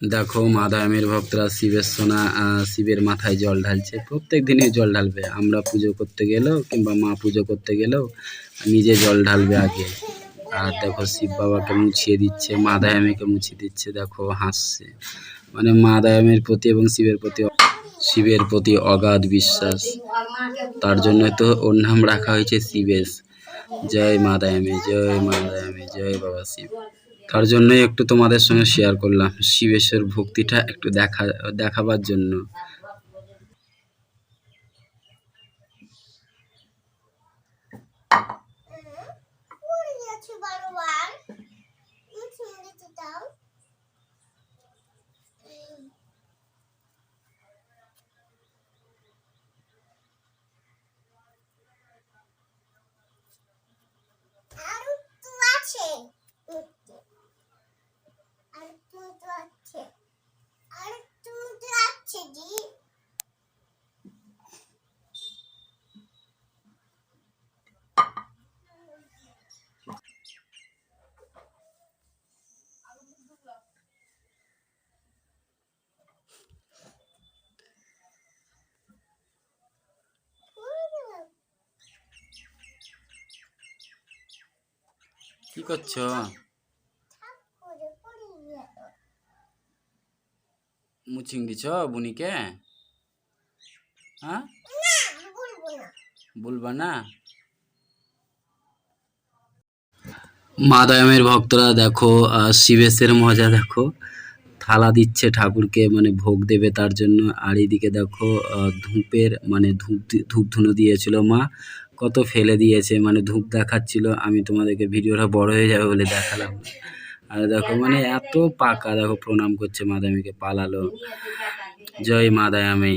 দেখো মাদায়ামের ভক্তরা শিবের সোনা শিবের মাথায় জল ঢালছে। প্রত্যেক দিনই জল ঢালবে। আমরা পুজো করতে গেলেও কিংবা মা পুজো করতে গেলেও নিজে জল ঢালবে আগে। আর দেখো শিব বাবাকে মুছিয়ে দিচ্ছে মাদায়ামেকে মুছিয়ে দিচ্ছে, দেখো হাসছে। মানে মাদায়ামের প্রতি এবং শিবের প্রতি শিবের প্রতি অগাধ বিশ্বাস। তার জন্য তো ওর নাম রাখা হয়েছে শিবেশ। জয় মা মাদায়ামে জয় মাদায়ামে জয় বাবা শিব। তার জন্যই একটু তোমাদের সঙ্গে শেয়ার করলাম। শিবেশ্বর ভক্তিটা একটু দেখা দেখাবার জন্য পড়ে গেছে বারবার চিংড়িতে দাও আর একটু আছে আর একটু তো আছে আর একটু তো আছে দি কি করছ? মুচিং দিছ বুনিকে? হ্যাঁ? বলব না। মাদায়ামের ভক্তরা দেখো শিবেশের মজা দেখো। থালা দিচ্ছে ঠাকুরকে মানে ভোগ দেবে তার জন্য। আর এইদিকে দেখো ধূপের মানে ধূপ ধূপ ধুনো দিয়েছিল মা। কত ফেলে দিয়েছে মানে ধূপ দেখাচ্ছিল আমি তোমাদেরকে ভিডিওটা বড় হয়ে যাবে বলে দেখালাম। না। আর দেখো মানে এত পাকা দেখো প্রণাম করছে মাদামিকে পালালো। জয় মাদায়ামে